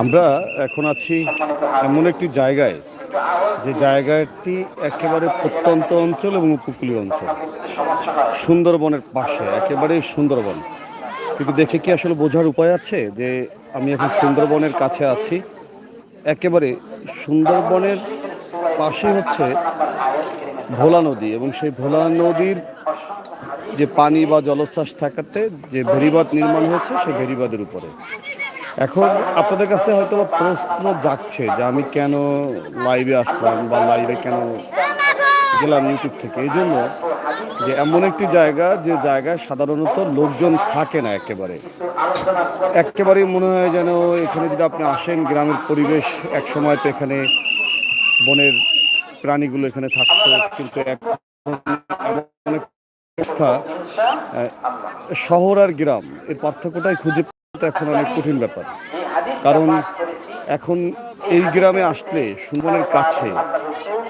আমরা এখন আছি এমন একটি জায়গায় যে জায়গাটি একেবারে প্রত্যন্ত অঞ্চল এবং উপকূলীয় অঞ্চল। সুন্দরবনের পাশে একেবারে সুন্দরবন। কিন্তু দেখে কি আসলে বোঝার উপায় আছে যে আমি এখন সুন্দরবনের কাছে আছি? একেবারে সুন্দরবনের পাশে হচ্ছে ভোলা নদী এবং সেই ভোলা নদীর যে পানি বা জলোচ্ছ্বাস থাকাতে যে ভেরিবাদ নির্মাণ হয়েছে, সেই ভেরিবাদের উপরে। এখন আপনাদের কাছে হয়তো প্রশ্ন জাগছে যে আমি কেন লাইভে আসলাম বা লাইভে কেন গেলাম ইউটিউব থেকে। এই জন্য যে এমন একটি জায়গা, যে জায়গায় সাধারণত লোকজন থাকে না একেবারে। একেবারেই মনে হয় যেন এখানে যদি আপনি আসেন, গ্রামের পরিবেশ এক সময় তো এখানে বনের প্রাণীগুলো এখানে থাকতো, কিন্তু অবস্থা শহর আর গ্রাম, এর পার্থক্যটাই খুঁজে এখন অনেক কঠিন ব্যাপার। কারণ এখন এই গ্রামে আসলে সুন্দরের কাছে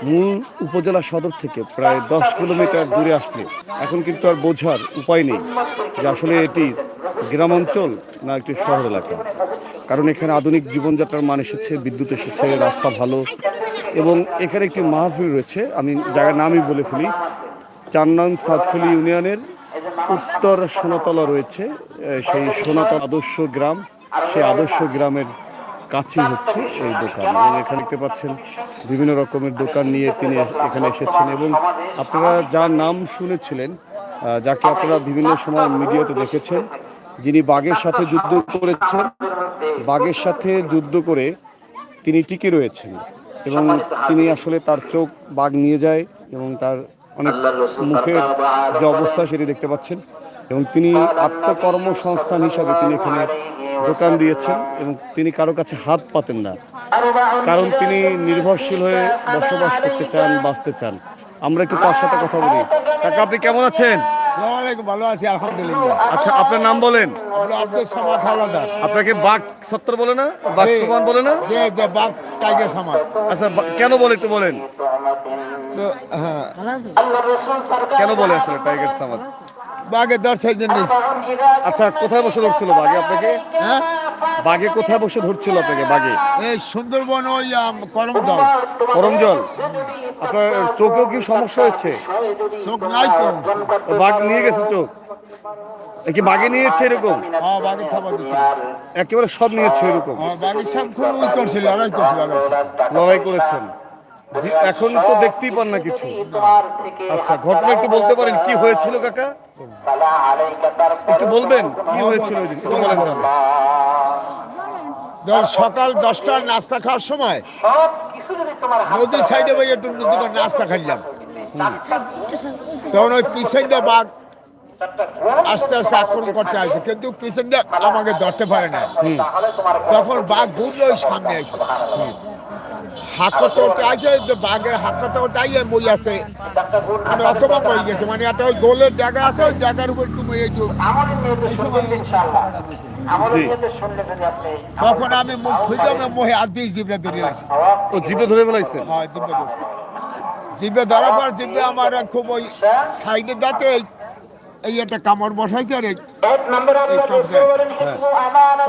মূল উপজেলা সদর থেকে প্রায় দশ কিলোমিটার দূরে আসলে এখন কিন্তু আর বোঝার উপায় নেই যে আসলে এটি গ্রামাঞ্চল না একটি শহর এলাকা। কারণ এখানে আধুনিক জীবনযাত্রার মান এসেছে, বিদ্যুৎ এসেছে, রাস্তা ভালো এবং এখানে একটি মাহফিল রয়েছে। আমি জায়গার নামই বলে ফেলি, চার নং সাতখলি ইউনিয়নের উত্তর সোনাতলা রয়েছে সেই সোনাতলা আদর্শ গ্রাম, সেই আদর্শ গ্রামের কাছেই হচ্ছে এই দোকান। এবং এখানে দেখতে পাচ্ছেন, বিভিন্ন রকমের দোকান নিয়ে তিনি এখানে এসেছেন। এবং আপনারা যার নাম শুনেছিলেন যাকে আপনারা বিভিন্ন সময় মিডিয়াতে দেখেছেন, যিনি বাঘের সাথে যুদ্ধ করেছেন, বাঘের সাথে যুদ্ধ করে তিনি টিকে রয়েছেন। এবং তিনি আসলে তার চোখ বাঘ নিয়ে যায় এবং তার অনেক মুখের যে অবস্থা সেটি দেখতে পাচ্ছেন। এবং তিনি আত্মকর্মসংস্থান হিসাবে তিনি এখানে দোকান দিয়েছেন এবং তিনি কারও কাছে হাত পাতেন না। কারণ তিনি নির্ভরশীল হয়ে বসবাস করতে চান বাঁচতে চান। আমরা একটু তার সাথে কথা বলি। কাকা আপনি কেমন আছেন? ওয়ালাইকুম ভালো আছি আলহামদুলিল্লাহ। আচ্ছা আপনার নাম বলেন? আব্দুল সামাদ হাওলাদার। আপনাকে বাঘ সত্তর বলে না? বাঘ সুমান বলে না? বাঘ টাইগার সামাদ। আচ্ছা কেন বলে একটু বলেন? হ্যাঁ। কেন বলে আসলে টাইগার সামাদ? বাঘের দর্শক জন্য। আচ্ছা কোথায় বসে ধরছিল বাঘে আপনাকে? হ্যাঁ? বাঘে কোথায় বসে ধরছিল আপনাকে বাঘে? এই সুন্দরবন ওই আম, করম দল গরম জল আপনার চোখেও কি সমস্যা হয়েছে? চোখ নাই তো। বাঘ নিয়ে গেছে চোখ? কি বাঘে নিয়েছে এরকম? হ্যাঁ বাঘের খাবার দিচ্ছে। একেবারে সব নিয়েছে এরকম? হ্যাঁ বাঘের সব খুব ওই করছে লড়াই করছে বাঘের লড়াই করেছেন। এখন তো দেখতেই পান না কিছু। আচ্ছা ঘটনা একটু বলতে পারেন কি হয়েছিল কাকা? একটু বলবেন কি হয়েছিল ওই দিন? একটু বলেন তাহলে। ধর সকাল দশটার নাস্তা খাওয়ার সময় নদীর সাইডে ভাই একটু নদীতে নাস্তা খাইলাম। তখন ওই পিছন দিয়ে বাঘ আস্তে আস্তে আক্রমণ করতে আসছে কিন্তু পিছন দিয়ে আমাকে ধরতে পারে না। তখন বাঘ ঘুরলো ওই সামনে এসে। করতে যে বাঘের আইয়ে মই আছে। মানে অথবা মই গেছে মানে একটা ওই গোলের জায়গা আছে ওই জায়গার উপর একটু এই তখন আমি মুখ খুঁজে আমি মোহে হাত দিয়ে জিবরা ধরে লাগছি ও জিপে ধরে ফেলাইছেন? হ্যাঁ জিব্বে ধরছি জিব্বে ধরার পর জিব্বে আমার খুব ওই সাইডে দাঁতে এই এই একটা কামড় বসাইছে আর দেয়। হ্যাঁ।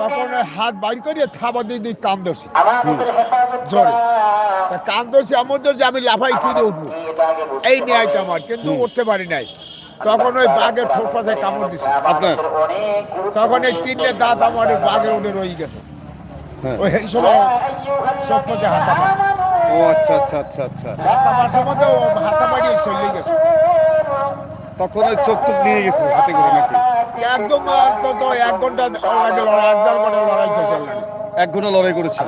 তখন হাত বাইর করে থাবা দিয়ে কান ধরছি। জোরে। তা কান ধরছি এমন ধরছি আমি লাফাই ফিরে উঠবো। এই ন্যায়টা আমার কিন্তু উঠতে পারি নাই। তখন ওই বাঘের ঠোঁট পাশে কামড় দিছে। আপনার? তখন এই তিনটে দাঁত আমার ওই বাঘের উঠে রয়ে গেছে। হ্যাঁ। ওই সময় সব পথে হাতা ও আচ্ছা আচ্ছা আচ্ছা আচ্ছা। হাতা মারছে মধ্যে ও হাতা মারিয়ে চলে গেছে। তখন ওই চোখ টুক নিয়ে গেছে হাতে করে নাকি? একদম অন্তত এক ঘণ্টা লাগে লড়াই এক দেড় ঘণ্টা লড়াই করছে এক ঘণ্টা লড়াই করেছেন।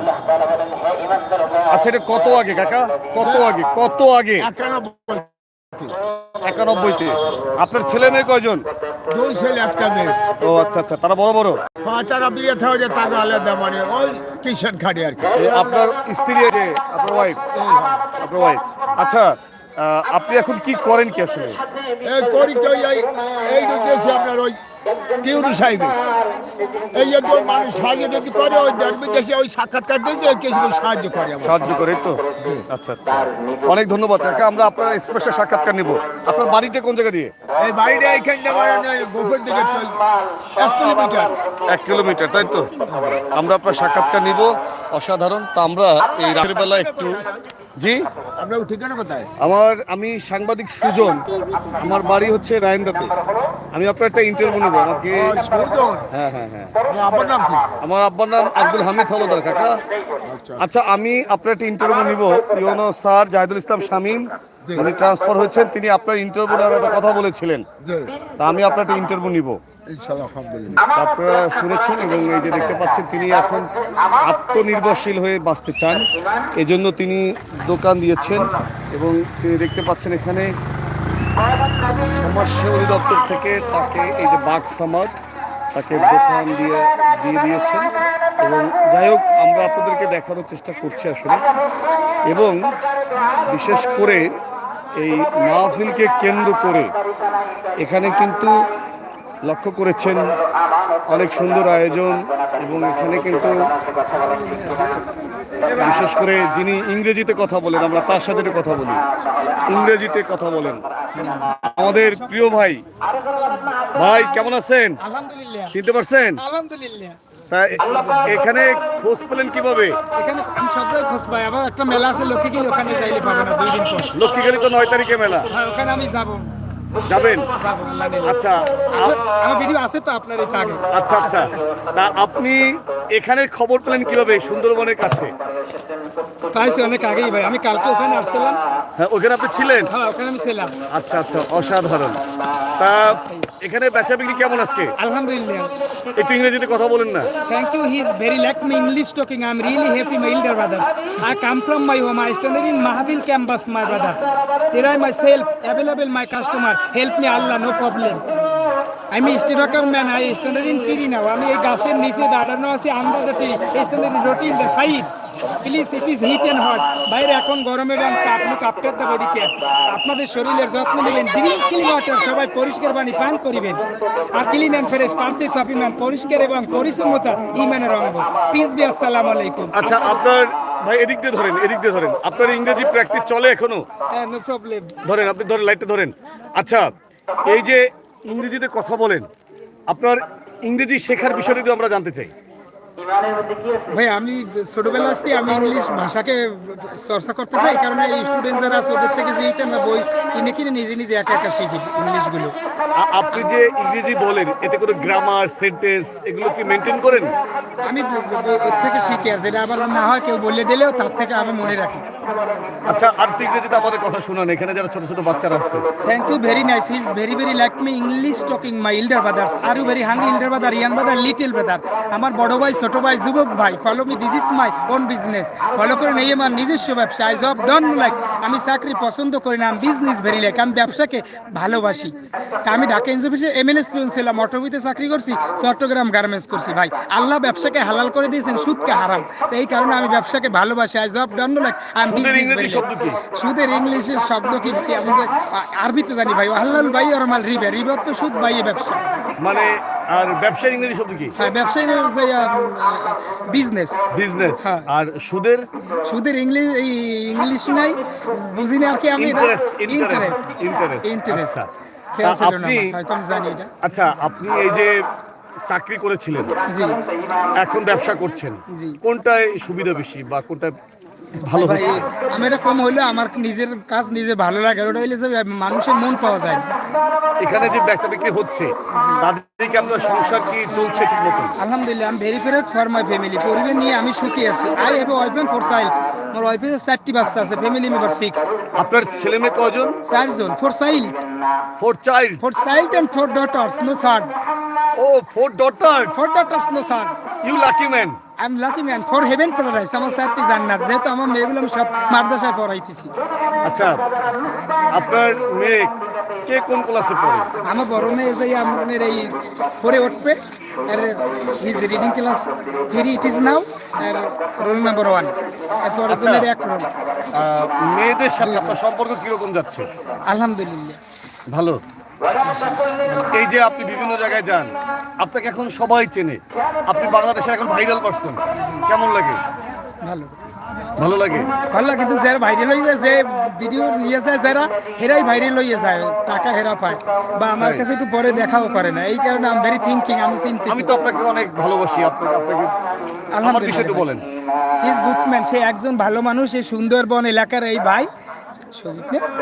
আচ্ছা এটা কত আগে কাকা? কত আগে কত আগে? একানব্বই একানব্বইতে। আপনার ছেলে মেয়ে কয়জন? দুই ছেলে একটা মেয়ে। ও আচ্ছা আচ্ছা তারা বড় বড়? পাঁচারা বিয়ে থাকে তাকে আলাদা মানে ওই কিষান খাড়ি আর কি। আপনার স্ত্রী আছে আপনার ওয়াইফ আপনার ওয়াইফ আচ্ছা আপনি এখন কি করেন কি আসলে? করি তো এই দিয়েছে আপনার ওই টিউনি সাহেবে। এই যে মানুষ সাহায্য যদি করে ওই বিদেশে ওই সাক্ষাৎকার দিয়েছে কিছু সাহায্য করে। সাহায্য করে তো? আচ্ছা আচ্ছা। অনেক ধন্যবাদ কাকা। আমরা আপনার স্পেশাল সাক্ষাৎকার নিব। আপনার বাড়িটা কোন জায়গা দিয়ে? এই বাড়িটা এইখানটা আমার দিকে এক কিলোমিটার। এক কিলোমিটার তাই তো? আমরা আপনার সাক্ষাৎকার নিব। অসাধারণ। তা আমরা এই রাতের বেলা একটু জি। আপনার ঠিকানা কোথায়? আমার আমি সাংবাদিক সুজন। আমার বাড়ি হচ্ছে রায়ন্দাতে। আমি আপনার একটা ইন্টারভিউ নেব আমাকে হ্যাঁ হ্যাঁ হ্যাঁ। আমার নাম কি? আমার আব্বার নাম আব্দুল হামিদ হলদার কাকা। আচ্ছা। আচ্ছা আমি আপনার একটা ইন্টারভিউ নিব। ইউনো স্যার জাহিদুল ইসলাম শামীম উনি ট্রান্সফার হয়েছেন। তিনি আপনার ইন্টারভিউ নেওয়ার একটা কথা বলেছিলেন। তা আমি আপনার একটা ইন্টারভিউ নিব। আপনারা শুনেছেন এবং এই যে দেখতে পাচ্ছেন তিনি এখন আত্মনির্ভরশীল হয়ে বাঁচতে চান। এজন্য তিনি দোকান দিয়েছেন এবং তিনি দেখতে পাচ্ছেন এখানে সমাজসেবা অধিদপ্তর থেকে তাকে এই যে বাঘ সমাজ তাকে দোকান দিয়ে দিয়ে দিয়েছেন। এবং যাই হোক আমরা আপনাদেরকে দেখানোর চেষ্টা করছি আসলে। এবং বিশেষ করে এই মাহফিলকে কেন্দ্র করে এখানে কিন্তু লক্ষ্য করেছেন অনেক সুন্দর আয়োজন এবং এখানে কিন্তু বিশেষ করে যিনি ইংরেজিতে কথা বলেন আমরা তার সাথে কথা বলি। ইংরেজিতে কথা বলেন। আমাদের প্রিয় ভাই। ভাই কেমন আছেন? চিনতে পারছেন? আলহামদুলিল্লাহ। তা এখানে খোঁজ পেলেন কীভাবে? এখানে আমি সব জায়গায় খোঁজ পাই। আবার একটা মেলা আছে লক্ষ্মী গেলে ওখানে যাইলে পাবে না দুই দিন পর। লক্ষ্মীখালী তো নয় তারিখে মেলা। হ্যাঁ ওখানে আমি যাব। যাবেন। আচ্ছা আমার ভিডিও আছে তো আপনার এটা আগে আচ্ছা আচ্ছা। তা আপনি এখানে খবর পেলেন কীভাবে সুন্দরবনের কাছে? আমি এখানে কেমন আজকে? আলহামদুলিল্লাহ। ইংরেজিতে কথা বলেন না। Thank you he is English talking I am brothers come from my home I stand in Mahabil campus my brothers there are my self available my customer help me Allah no problem আমি স্টিরকার man I standard in tree now. আমি এই গাছের নিচে দাঁড়ানো আছি under the T standard in roti in the side. Please it is heat and hot বাইরে এখন গরমে এবং আপনি কাপটের দ্য বডি কেয়ার আপনাদের শরীরের যত্ন নেবেন ড্রিঙ্ক ক্লিন ওয়াটার সবাই পরিষ্কার পানি পান করিবেন। আর clean and fresh parts of ইমান পরিষ্কার এবং পরিচ্ছন্নতা ইমানের অঙ্গ। পিস বি আসসালামু আলাইকুম। আচ্ছা আপনার ভাই এদিক দিয়ে ধরেন এদিক দিয়ে ধরেন। আপনার ইংরেজি প্র্যাকটিস চলে এখনও? নো প্রবলেম ধরেন আপনি ধরেন লাইটটা ধরেন। আচ্ছা এই যে ইংরেজিতে কথা বলেন। আপনার ইংরেজি শেখার বিষয়টি আমরা জানতে চাই। ভাই আমি ছোটবেলা আসতে আমি ইংলিশ ভাষাকে চর্চা করতে চাই কারণে এই স্টুডেন্ট যারা আছে ওদের থেকে যেহেতু আমরা বই কিনে কিনে নিজে নিজে একা একা শিখি ইংলিশগুলো। আপনি যে ইংরেজি বলেন এতে করে গ্রামার সেন্টেন্স এগুলো কি মেনটেন করেন? আমি ওর থেকে শিখি আর যেটা আবার না হয় কেউ বলে দিলেও তার থেকে আমি মনে রাখি। আচ্ছা আর একটু ইংরেজিতে আমাদের কথা শোনান এখানে যারা ছোট ছোট বাচ্চারা আছে। Thank you very nice he is very very like me English talking my elder brothers are you very hungry elder brother young brother little brother আমার বড় ভাই ছোট ভাই যুবক ভাই follow me this is my own business follow করে নেই আমার নিজস্ব ব্যবসা। আই জব ডন লাইক আমি চাকরি পছন্দ করি না আমি বিজনেস ভেরি লাইক আমি ব্যবসাকে ভালোবাসি। তা আমি ঢাকা ইনস্টিটিউশনে এমএলএ স্টুডেন্ট ছিলাম অটোবিতে চাকরি করছি চট্টগ্রাম গার্মেন্টস করছি ভাই। আল্লাহ ব্যবসাকে হালাল করে দিয়েছেন সুদকে হারাম। তো এই কারণে আমি ব্যবসাকে ভালোবাসি। আই জব ডন লাইক আমি সুদের ইংলিশের শব্দ কি? আমি আরবিতে জানি ভাই। হালাল ভাই আর মাল রিবে। রিবে তো সুদ ভাই ব্যবসা। মানে আর ব্যবসার ইংরেজি শব্দ কি? হ্যাঁ ব্যবসায়ী বিজনেস বিজনেস হ্যাঁ। আর সুদের? সুদের ইংলিশ এই ইংলিশ নাই বুঝি না আর কি আমি ইন্টারেস্ট ইন্টারেস্ট ইন্টারেস্ট ইন্টারেস্ট আচ্ছা। আপনি আচ্ছা আপনি এই যে চাকরি করেছিলেন এখন ব্যবসা করছেন। কোনটায় সুবিধা বেশি বা কোনটা ভালো ভাই আমি এটা কম হইলে আমার নিজের কাজ নিজে ভালো লাগে ওটা হইলে যে মানুষের মন পাওয়া যায়। এখানে যে ব্যবসা বিক্রি হচ্ছে তাদেরকে আপনার সংসার কি চলছে ঠিক মতো আলহামদুলিল্লাহ আমি very favourite for my family পরিবার নিয়ে আমি সুখী আছি। I have wife and four child আমার ওয়াইফের চারটি বাচ্চা আছে ফ্যামিলি মেম্বার সিক্স আপনার ছেলে মেয়ে কজন? চারজন four child four child four child and four daughters no sir oh four daughter four daughters no sir you lucky man I am lucky man for heaven paradise আমার চারটি জান্নাত। যেহেতু আমার মেয়েগুলো আমি সব মাদ্রাসায় পড়াইতেছি। আচ্ছা আপনার মেয়ে কে কোন ক্লাসে পড়ে? আমার বড় মেয়ে যে আপনার এই পরে উঠবে আর his reading class three it is now R roll number one আচ্ছা। জনের এক রোল মেয়েদের সাথে আপনার সম্পর্ক কীরকম যাচ্ছে? আলহামদুলিল্লাহ। ভালো। এই যে আপনি বিভিন্ন জায়গায় যান আপনাকে এখন সবাই চেনে। আপনি বাংলাদেশের এখন ভাইরাল পারসন কেমন লাগে? ভালো। ভালো লাগে? ভালো লাগে কিন্তু যারা ভাইরাল হয়ে যায় যে ভিডিও নিয়ে যায় যারা হেরাই ভাইরাল হয়ে যায় টাকা হেরা পায়। বা আমার কাছে একটু পরে দেখাও করে না। এই কারণে আমি ভেরি থিঙ্কিং আমি চিন্তিত। আমি তো আপনাকে অনেক ভালোবাসি। আপনাকে আপনাকে তো বলেন। হিজ গুড ম্যান সে একজন ভালো মানুষ এই সুন্দরবন এলাকার এই ভাই?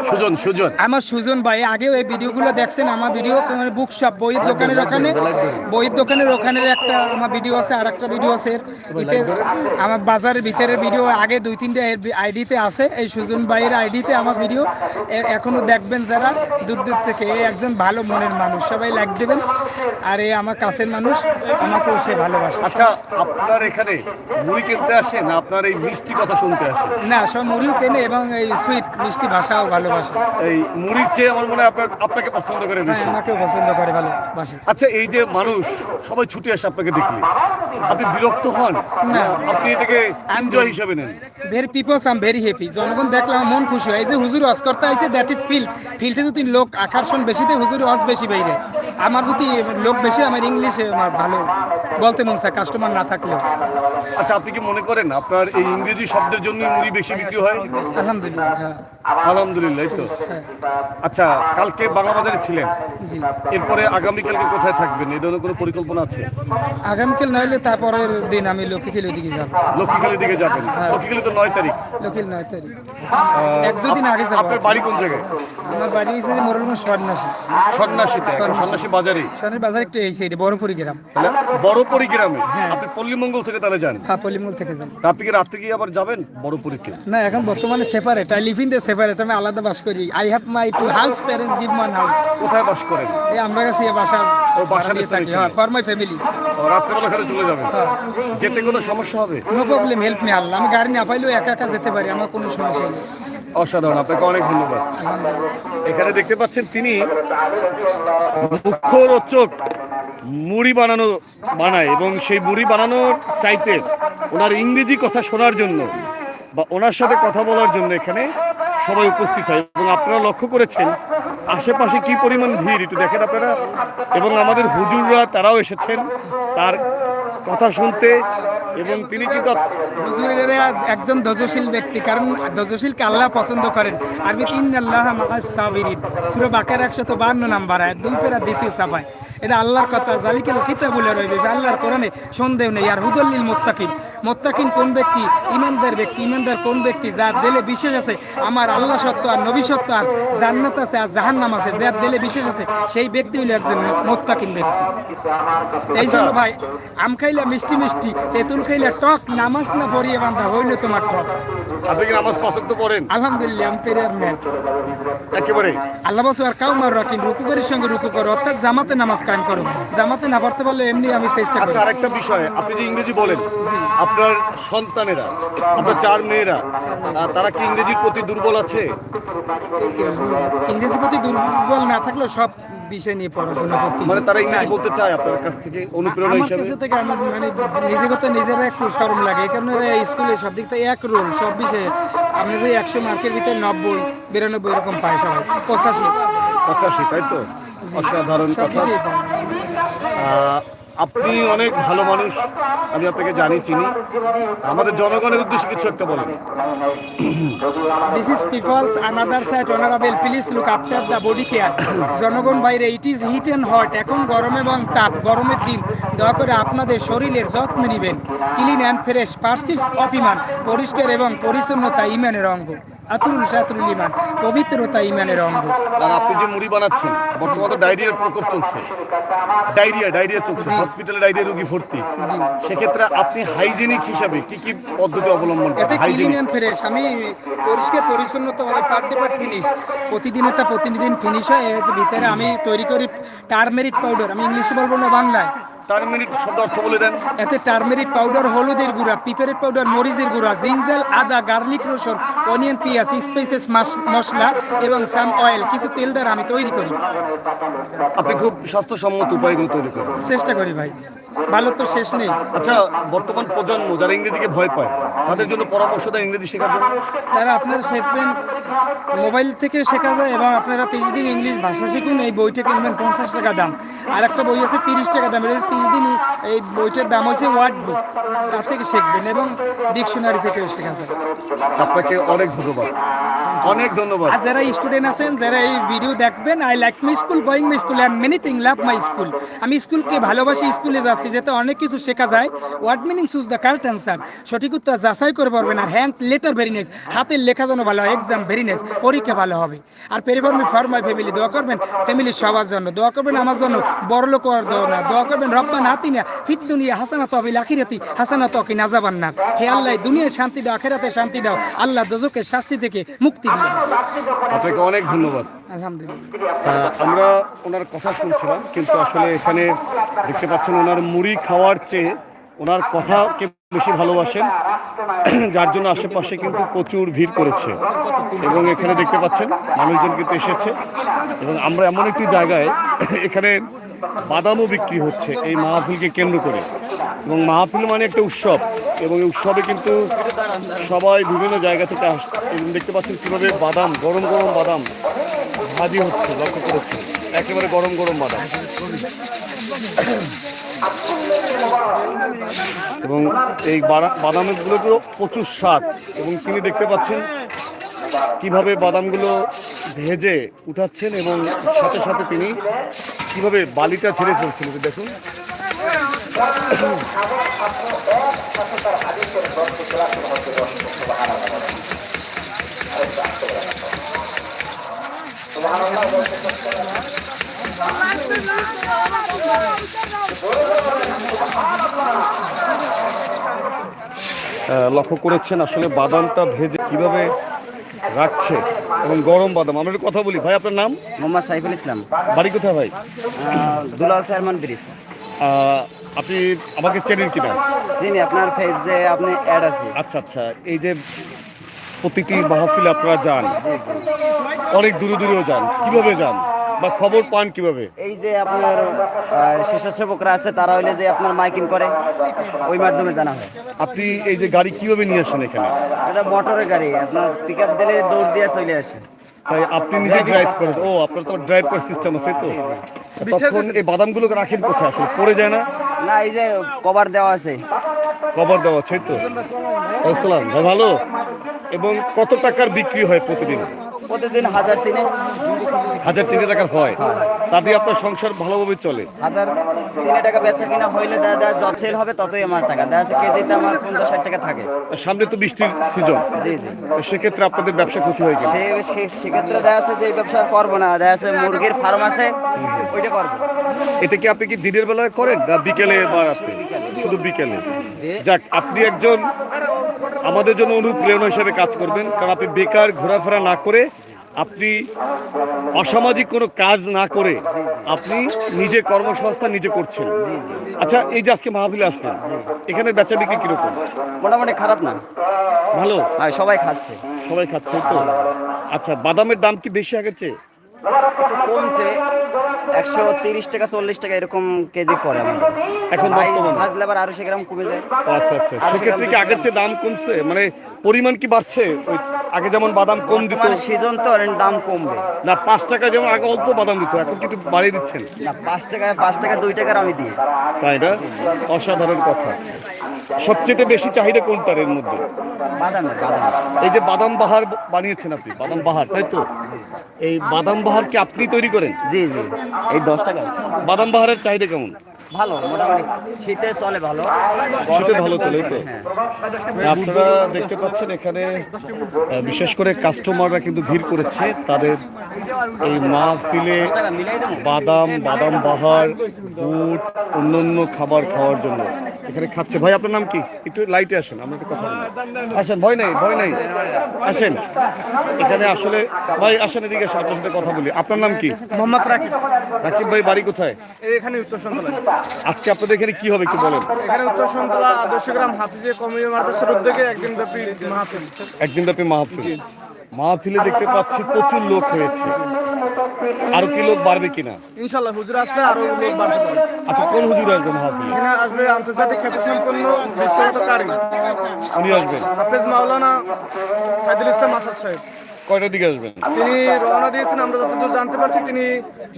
সুজন সুজন। আমার সুজন ভাই আগেও এই ভিডিওগুলো দেখছেন আমার ভিডিও বুক শপ বইয়ের দোকানের ওখানে বইয়ের দোকানের ওখানে একটা আমার ভিডিও আছে আর একটা ভিডিও আছে। আমার বাজারের ভিতরে ভিডিও আগে দুই তিনটে আইডিতে আছে এই সুজন ভাইয়ের আইডিতে আমার ভিডিও। এখনও দেখবেন যারা দূর দূর থেকে এ একজন ভালো মনের মানুষ সবাই লাইক দেবেন। আর এ আমার কাছের মানুষ আমাকেও সে ভালোবাসে। আচ্ছা আপনার এখানে মুড়ি কিনতে আসে না আপনার এই মিষ্টি কথা শুনতে আসে? না সব মুড়িও কেনে এবং এই সুইট মিষ্টি ভাষাও ভালোবাসে। এই মুড়ির চেয়ে আমার মনে হয় আপনার আপনাকে পছন্দ করে হ্যাঁ বেশি। আমাকেও পছন্দ করে ভালোবাসে। আচ্ছা এই যে মানুষ সবাই ছুটে আসে আপনাকে দেখলে। আপনি বিরক্ত হন? না। আপনি এটাকে এনজয় হিসেবে নেন? Very peoples I'm very happy জনগণ দেখলে আমার মন খুশি হয়। এই যে হুজুর ওয়াজ করতে আইছে দ্যাট ইজ ফিল্ড ফিল্ডে যদি লোক আকর্ষণ বেশি দেয় হুজুর ওয়াজ বেশি বাইরে। আমার যদি লোক বেশি আমার ইংলিশে আমার ভালো বলতে মন চায় কাস্টমার না থাকলেও। আচ্ছা আপনি কি মনে করেন আপনার এই ইংরেজি শব্দের জন্য মুড়ি বেশি বিক্রি হয়? আলহামদুলিল্লাহ হ্যাঁ। আলহামদুলিল্লাহ তো। হ্যাঁ, আচ্ছা কালকে বাংলা বাজারে ছিলেন এরপরে আগামীকালকে কোথায় থাকবেন? এই ধরনের কোনো পরিকল্পনা আছে? আগামীকাল তারপরের দিন আমি লক্ষ্মীখিল ওইদিকে যাব। লক্ষ্মীখালির দিকে যাবেন? লক্ষ্মীখালি তো নয় তারিখ। লক্ষ্মীল নয় তারিখ। এক দুদিন আগে যাব। আপনার বাড়ি কোন জায়গায়? আমার বাড়ি হয়েছে যে মোরলগঞ্জ সন্ন্যাসী। সন্ন্যাসীতে সন্ন্যাসী। বাজারে। সন্ন্যাসী বাজার একটু এই সাইডে বড়পুরি গ্রাম। বড়পুরি গ্রামে? আপনি পল্লীমঙ্গল থেকে তাহলে যান? হ্যাঁ পল্লিমূল থেকে তা আপনি কি রাত্রে গিয়ে আবার যাবেন বড়পুরিতে? না এখন বর্তমানে separate I live the separate আমি আলাদা বাস করি। I have my two house parents give one house কোথায় বাস করেন এই আমরা কাছে বাসা ও, বাসা নিয়ে থাকি হ্যাঁ ফর মাই ফ্যামিলি ও, রাত্রেবেলা খেলে চলে যাবেন হ্যাঁ। যেতে কোনো সমস্যা হবে? No problem help me Allah. আমি গাড়ি না পাইলেও একা একা যেতে পারি আমার কোনো সমস্যা নেই। অসাধারণ আপনাকে অনেক ধন্যবাদ। এখানে দেখতে পাচ্ছেন তিনি মুখরোচক মুড়ি বানানো বানায় এবং সেই মুড়ি বানানোর চাইতে ওনার ইংরেজি কথা শোনার জন্য বা ওনার সাথে কথা বলার জন্য এখানে সবাই উপস্থিত হয় এবং আপনারা লক্ষ্য করেছেন আশেপাশে কি পরিমাণ ভিড় একটু দেখেন আপনারা। এবং আমাদের হুজুররা তারাও এসেছেন তার কথা শুনতে এবং তিনি কিন্তু একজন ধৈর্যশীল ব্যক্তি, কারণ ধৈর্যশীলকে আল্লাহ পছন্দ করেন। আরবি তিন আল্লাহ মাহাজ সাবিরিন, সুরে বাকের বান্ন নাম্বার আয় দুই পেরা দ্বিতীয় সাফায়। এটা আল্লাহর কথা। জালিকেল কিতাবুলে রইবে যে আল্লাহর কোরআনে সন্দেহ নেই। আর হুদল্লিল মোত্তাকিন মোত্তাকিন কোন ব্যক্তি? ইমানদার ব্যক্তি। ইমানদার কোন ব্যক্তি? যার দিলে বিশেষ আছে আমার আল্লাহ সত্য আর নবী সত্য আর জান্নাত আছে আর জাহান্নাম আছে যার দিলে বিশেষ আছে সেই ব্যক্তি হইল একজন মোত্তাকিন ব্যক্তি। এই জন্য ভাই আম খাইলে মিষ্টি মিষ্টি তেঁতুল খাইলে টক নামাজ না পড়িয়ে বান্ধা হইলে তোমার টক। আপনি কি নামাজ পছন্দ করেন? আলহামদুলিল্লাহ আমি পেরিয়ার ম্যান একেবারে। আল্লাহ বাসু আর কাউ মার রাখিন রুকুকারের সঙ্গে রুকু করো অর্থাৎ জামাতে নামাজ কায়েম করো জামাতে না পড়তে পারলে এমনি আমি চেষ্টা করি। আচ্ছা আরেকটা বিষয় আপনি যে ইংরেজি বলেন আপনার সন্তানেরা আপনার চার মেয়েরা তারা কি ইংরেজির প্রতি দুর্বল আছে? ইংরেজির প্রতি দুর্বল না থাকলেও সব বিষয় নিয়ে পড়াশোনা করতে মানে তারা ইংরেজি বলতে চায় আপনার কাছ থেকে অনুপ্রেরণা আমার হিসাবে? কাছে থেকে আমার মানে নিজে কথা নিজেরা একটু শরম লাগে। এই কারণে স্কুলে সব দিক থেকে এক রোল সব বিষয়ে আপনি যে একশো মার্কের ভিতরে নব্বই বিরানব্বই এরকম পায় সবাই পঁচাশি। পঁচাশি, তাই তো? অসাধারণ কথা। আপনি অনেক ভালো মানুষ, আমি আপনাকে জানি, চিনি। আমাদের জনগণের উদ্দেশ্যে কিছু একটা বলেন। This is peoples another side honourable please look after the body care জনগণ বাইরে it is heat and hot এখন গরম এবং তাপ, গরমের দিন। দয়া করে আপনাদের শরীরের যত্ন নেবেন। Clean and fresh parts of ইমান পরিষ্কার এবং পরিচ্ছন্নতা ইমানের অঙ্গ। আতুরুল সাতুরুল ইমান পবিত্রতা ইমানের অঙ্গ। আর আপনি যে মুড়ি বানাচ্ছেন বর্তমানে তো ডায়রিয়ার প্রকোপ চলছে। ডায়রিয়া ডায়রিয়া চলছে হসপিটালে ডায়রিয়া রোগী ভর্তি। সেক্ষেত্রে আপনি হাইজেনিক হিসাবে কি কি পদ্ধতি অবলম্বন করেন? হাইজেনিক ফ্রেশ আমি পরিষ্কার পরিচ্ছন্নতা পার ডে পার ফিনিশ। প্রতিদিন এটা প্রতিদিন ফিনিশ হয় এর ভিতরে আমি তৈরি করি টার্মেরিক পাউডার। আমি ইংলিশে বলব না বাংলায়। মিনিট শব্দ অর্থ বলে দেন। এতে টার্মেরিক পাউডার হলুদের গুঁড়া পিপারের পাউডার মরিচের গুঁড়া জিঞ্জাল আদা গার্লিক রসুন অনিয়ন পেঁয়াজ স্পাইসেস মশলা এবং সাম অয়েল কিছু তেল দ্বারা আমি তৈরি করি। আপনি খুব স্বাস্থ্যসম্মত উপায়গুলো তৈরি করেন। চেষ্টা করি ভাই। ভালো তো শেষ নেই। আচ্ছা বর্তমান প্রজন্ম যারা ইংরেজিকে ভয় পায় তাদের জন্য পরামর্শ দেয় ইংরেজি শেখার জন্য? তারা আপনারা শিখবেন মোবাইল থেকে শেখা যায় এবং আপনারা তিরিশ দিন ইংলিশ ভাষা শিখুন এই বইটা কিনবেন পঞ্চাশ টাকা দাম। আর একটা বই আছে তিরিশ টাকা দাম এটা তিরিশ দিনই এই বইটার দাম হচ্ছে ওয়ার্ড বুক কাছ থেকে শিখবেন এবং ডিকশনারি থেকেও শেখা যায়। আপনাকে অনেক ধন্যবাদ। অনেক ধন্যবাদ। আর যারা স্টুডেন্ট আছেন যারা এই ভিডিও দেখবেন I like my school going my school and many thing love my school আমি স্কুলকে ভালোবাসি স্কুলে যাচ্ছি। যাতে অনেক কিছু শেখা যায়। Word meaning choose the correct answer সঠিক উত্তর যাচাই করে পারবেন আর হ্যান্ড লেটার ভেরি নাইস হাতের লেখা যেন ভালো হয় এক্সাম ভেরি নাইস পরীক্ষা ভালো হবে। আর পেরিফর্মি ফর মাই ফ্যামিলি দোয়া করবেন। ফ্যামিলি সবার জন্য। দোয়া করবেন আমার জন্য। বড় লোক আর দোয়া না। দোয়া করবেন, রব্বা নাতি না ফিত দুনিয়া হাসানা তবিল আখিরাতি। হাসানা তকি না যাবান না। হে আল্লাহ দুনিয়ায় শান্তি দাও, আখেরাতে শান্তি দাও। আল্লাহ দোজকে শাস্তি থেকে মুক্তি দিও। আপনাকে অনেক ধন্যবাদ। আমরা ওনার কথা শুনছিলাম, কিন্তু আসলে এখানে দেখতে পাচ্ছেন ওনার মুড়ি খাওয়ার চেয়ে ওনার কথাকে বেশি ভালোবাসেন, যার জন্য আশেপাশে কিন্তু প্রচুর ভিড় করেছে। এবং এখানে দেখতে পাচ্ছেন, মানুষজন কিন্তু এসেছে। এবং আমরা এমন একটি জায়গায় এখানে বাদামও বিক্রি হচ্ছে এই মাহফিলকে কেন্দ্র করে। এবং মাহফিল মানে একটা উৎসব, এবং এই উৎসবে কিন্তু সবাই বিভিন্ন জায়গা থেকে এবং দেখতে পাচ্ছেন কীভাবে বাদাম, গরম গরম বাদাম ভাজি হচ্ছে, লক্ষ্য করেছে। একেবারে গরম গরম বাদাম। এবং এই বাদা- বাদামেরগুলো তো প্রচুর স্বাদ। এবং তিনি দেখতে পাচ্ছেন কীভাবে বাদামগুলো ভেজে উঠাচ্ছেন এবং সাথে সাথে তিনি কীভাবে বালিটা ছেড়ে ফেলছেন দেখুন। লক্ষ্য করেছেন আসলে বাদামটা ভেজে কীভাবে রাখছে এবং গরম বাদাম। আমরা কথা বলি। ভাই আপনার নাম? মোহাম্মদ সাইফুল ইসলাম। বাড়ি কোথায় ভাই? Dulal chairman bridge. আপনি আমাকে চেনেন কিনা? চিনি আপনার ফেসে আপনি অ্যাড আছে। আচ্ছা আচ্ছা। এই যে প্রতিটি মাহফিলে আপনারা যান। অনেক দূরে দূরেও যান। কীভাবে যান? বা খবর পান কীভাবে? এই যে আপনার স্বেচ্ছাসেবকরা আছে তারা হইলে যে আপনার মাইকিং করে ওই মাধ্যমে জানা হয়। আপনি এই যে গাড়ি কীভাবে নিয়ে আসেন এখানে? এটা মোটরের গাড়ি আপনার পিক আপ দিলে দৌড় দিয়ে চলে আসে। তাই আপনি নিজে ড্রাইভ করেন। ও আপনার তো ড্রাইভ করার সিস্টেম আছে তো। তখন এই বাদামগুলোকে রাখেন কোথায়? আসলে পড়ে যায় না? না, এই যে কভার দেওয়া আছে। কভার দেওয়া আছে তো। ভালো? এবং কত টাকার বিক্রি হয় প্রতিদিন? প্রতিদিন হাজার তিনে হাজার তিন টাকার হয়। আপনার সংসার ভালোভাবে চলে। হাজার তিনে টাকা বেচা কিনা হইলে যত সেল হবে ততই আমার টাকা। দেখা যাচ্ছে কেজিতে আমার পঞ্চাশ ষাট টাকা থাকে। সামনে তো বৃষ্টির সিজন জি জি। তো সেক্ষেত্রে আপনাদের ব্যবসা ক্ষতি হয়ে গেল। সে- সেক্ষেত্রে দেখা যাচ্ছে যে এই ব্যবসা করব না। দেখা যাচ্ছে মুরগির ফার্ম আছে ওইটা করব। এটা কি আপনি কি দিনের বেলায় করেন? না বিকেলে বা রাতে? শুধু বিকেলে। যাক আপনি একজন আমাদের জন্য অনুপ্রেরণা হিসেবে কাজ করবেন। কারণ আপনি বেকার ঘোরাফেরা না করে আপনি অসামাজিক কোনো কাজ না করে আপনি নিজে কর্মসংস্থান নিজে করছেন। আচ্ছা এই যে আজকে মাহফিলে আসলেন এখানে বেচা বিক্রি কীরকম? মোটামুটি খারাপ না। ভালো? আর সবাই খাচ্ছে। সবাই খাচ্ছে তো। আচ্ছা বাদামের দাম কি বেশি আগের চেয়ে? কমছে। একশো তিরিশ টাকা চল্লিশ টাকা এরকম কেজি পড়ে আমাদের। এখন বর্তমানে? ভাজলে আবার আরও গ্রাম কমে যায়। ও আচ্ছা আচ্ছা। সেক্ষেত্রে কি আগের চেয়ে দাম কমছে? মানে পরিমাণ কি বাড়ছে? ওই আগে যেমন বাদাম কম দিত। সিজন তো দাম কমবে। না পাঁচ টাকা যেমন আগে অল্প বাদাম দিত এখন কিন্তু বাড়িয়ে দিচ্ছেন? না পাঁচ টাকা পাঁচ টাকা দুই টাকার আমি দিই। তাই না? অসাধারণ কথা। সবচেয়ে বেশি চাহিদা কোনটার এর মধ্যে? বাদামের বাদাম। এই যে বাদাম বাহার বানিয়েছেন আপনি বাদাম বাহার তাই তো? এই বাদাম বাহার কি আপনি তৈরি করেন? জি জি। এই দশ টাকা। বাদাম বাহারের চাহিদা কেমন? ভালো মোটামুটি। শীতে চলে ভালো। শীতে ভালো চলে তো। হ্যাঁ। আপনারা দেখতে পাচ্ছেন এখানে বিশেষ করে কাস্টমাররা কিন্তু ভিড় করেছে। তাদের এই মাহফিলে বাদাম বাদাম বাহার বুট অন্যান্য খাবার খাওয়ার জন্য এখানে খাচ্ছে। ভাই আপনার নাম কি? একটু লাইটে আসেন আমরা একটু কথা বলি। আসেন ভয় নেই ভয় নেই। আসেন। এখানে আসলে ভাই আসেন এদিকে আসেন আপনার সাথে কথা বলি। আপনার নাম কি? মোহাম্মদ রাকিব। রাকিব ভাই বাড়ি কোথায়? এখানে উত্তর সন্তলা আজকে আপনাদের এখানে কি হবে একটু বলেন। এখানে উত্তর সন্তলা আদর্শ গ্রাম হাফিজে কমিয়ে মাদ্রাসার উদ্যোগে একদিন ব্যাপী মাহফিল। একদিন ব্যাপী মাহফিল। মাহফিলে দেখতে পাচ্ছি প্রচুর লোক হয়েছে। আরও কি লোক বাড়বে কিনা? ইনশাল্লাহ হুজুর আসলে আরও লোক পারে। আচ্ছা কোন হুজুর আসবে মাহফিলে? এখানে আসবে আন্তর্জাতিক খ্যাতিসম্পন্ন বিশ্বগত কারি উনি আসবেন। হাফেজ মাওলানা সাইদুল ইসলাম আসাদ সাহেব। কয়টার দিকে আসবেন? তিনি রওনা দিয়েছেন আমরা যতদূর জানতে পারছি তিনি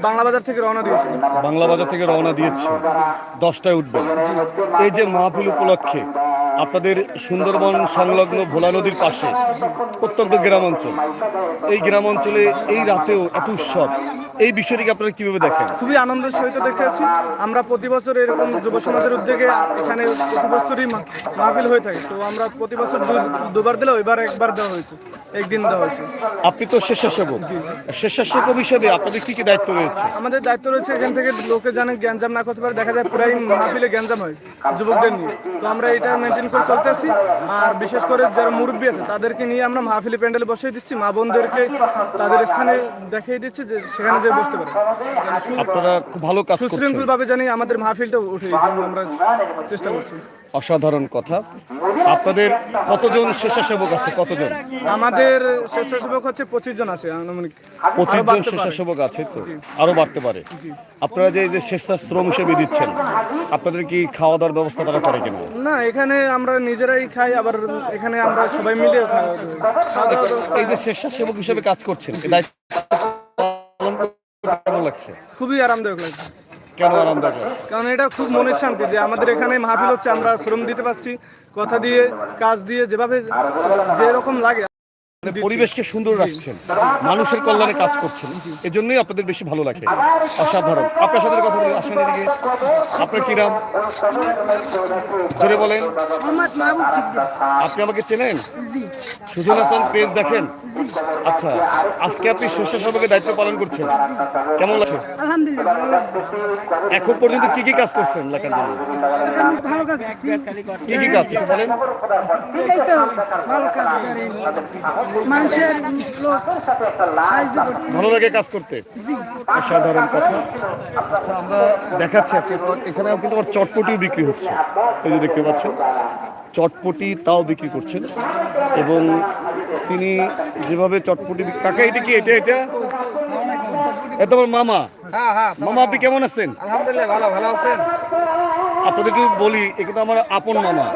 বাংলা বাজার থেকে রওনা দিয়েছেন। বাংলা বাজার থেকে রওনা দিয়েছে দশটায় উঠবেন। এই যে মাহফিল উপলক্ষে আপনাদের সুন্দরবন সংলগ্ন ভোলা নদীর পাশে অত্যন্ত গ্রাম অঞ্চল। এই গ্রাম অঞ্চলে এই রাতেও এত উৎসব। এই বিষয়টিকে আপনারা কীভাবে দেখেন? খুবই আনন্দের সহিত দেখতে আছি আমরা প্রতি বছর এরকম যুব সমাজের উদ্যোগে এখানে প্রতি বছরই মাহফিল হয়ে থাকে। তো আমরা প্রতি বছর দুবার দিলেও এবার একবার দেওয়া হয়েছে। একদিন দেওয়া হয়েছে। আপনি তো স্বেচ্ছাসেবক। স্বেচ্ছাসেবক হিসেবে আপনাদের কি কি দায়িত্ব রয়েছে? আমাদের দায়িত্ব রয়েছে এখান থেকে লোকে জানে গ্যাঞ্জাম না করতে পারে। দেখা যায় পুরাই মাহফিলে গ্যাঞ্জাম হয় যুবকদের নিয়ে। তো আমরা এটা মেনটেন করে চলতে আছি আর বিশেষ করে যারা মুরব্বী আছে তাদেরকে নিয়ে আমরা মাহফিলি প্যান্ডেল বসিয়ে দিচ্ছি। মা বোনদেরকে তাদের স্থানে দেখিয়ে দিচ্ছি যে সেখানে যে বসতে পারে। আপনারা খুব ভালো কাজ করছেন। সুশৃঙ্খল ভাবে জানি আমাদের মাহফিলটা উঠে আমরা চেষ্টা করছি। অসাধারণ কথা। আপনাদের কতজন স্বেচ্ছাসেবক আছে? কতজন? আমাদের স্বেচ্ছাসেবক হচ্ছে পঁচিশ জন আছে আনুমানিক। পঁচিশ জন স্বেচ্ছাসেবক আছে তো? আরও বাড়তে পারে। আপনারা যে এই যে স্বেচ্ছাশ্রম হিসেবে দিচ্ছেন আপনাদের কি খাওয়া দাওয়ার ব্যবস্থা তারা করে কিনা? না এখানে আমরা নিজেরাই খাই আবার এখানে আমরা সবাই মিলে এই যে স্বেচ্ছাসেবক হিসেবে কাজ করছেন? কেমন লাগছে? খুবই আরামদায়ক লাগছে। কেন আরাম কারণ এটা খুব মনের শান্তি যে আমাদের এখানে মাহফিল হচ্ছে, আমরা শ্রম দিতে পারছি, কথা দিয়ে, কাজ দিয়ে, যেভাবে যেরকম লাগে। পরিবেশকে সুন্দর রাখছেন। মানুষের কল্যাণে কাজ করছেন। এজন্যই আপনাদের বেশি ভালো লাগে। অসাধারণ। আপনার সাথে কথা বলি আসেন এদিকে আপনার কি নাম? ধরে বলেন। আপনি আমাকে চেনেন? সুজন হাসান পেজ দেখেন? আচ্ছা আজকে আপনি স্বেচ্ছাসেবকের দায়িত্ব পালন করছেন। কেমন লাগছে? আলহামদুলিল্লাহ। ভালো লাগছে এখন পর্যন্ত কি কি কাজ করছেন এলাকার জন্য আমি ভালো কাজ কি কি কাজ? বলেন। ভালো কাজ করেন মানুষের ভালো লাগে কাজ করতে? অসাধারণ কথা। আচ্ছা, আমরা দেখাচ্ছি এখানে কিন্তু আবার চটপটিও বিক্রি হচ্ছে। এই যে দেখতে পাচ্ছেন চটপটি তাও বিক্রি করছেন। এবং তিনি যেভাবে চটপটি কাকা এটা কি এটা এটা? এটা আমার মামা। হ্যাঁ হ্যাঁ মামা। আপনি কেমন আছেন? আলহামদুলিল্লাহ ভালো ভালো আছেন। আপনাদের একটু বলি এটা তো আমার আপন মামা।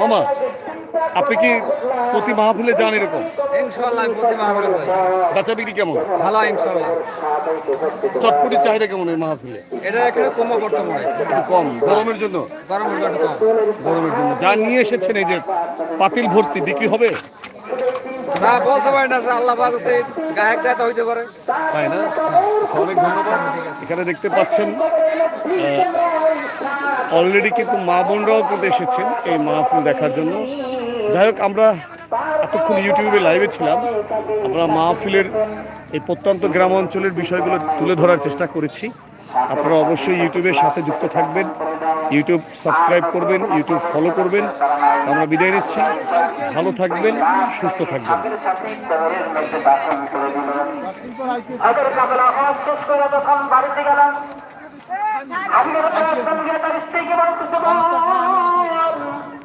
মামা আপনি কি প্রতি মাহফিলে যান এরকম? ইনশাআল্লাহ প্রতি মাহফিলে যাই। বেচা বিক্রি কেমন? ভালো ইনশাআল্লাহ। চটপটির চাহিদা কেমন এই মাহফিলে। এটা এখানে কমও বর্তমানে কম। গরমের জন্য? গরমের কম। জন্য। যা নিয়ে এসেছেন এই যে পাতিল ভর্তি বিক্রি হবে? না বলতে পারি না আল্লাহ বাজতে গায়ক দায়িত্ব হইতে পারে। তাই না? অনেক ধন্যবাদ। এখানে দেখতে পাচ্ছেন অলরেডি কিন্তু মা বোনরাও কিন্তু এসেছেন এই মাহফিল দেখার জন্য। যাই হোক, আমরা এতক্ষণ ইউটিউবে লাইভে ছিলাম। আমরা মাহফিলের এই প্রত্যন্ত গ্রাম অঞ্চলের বিষয়গুলো তুলে ধরার চেষ্টা করেছি। আপনারা অবশ্যই ইউটিউবের সাথে যুক্ত থাকবেন। ইউটিউব সাবস্ক্রাইব করবেন ইউটিউব ফলো করবেন। আমরা বিদায় নিচ্ছি। ভালো থাকবেন, সুস্থ থাকবেন।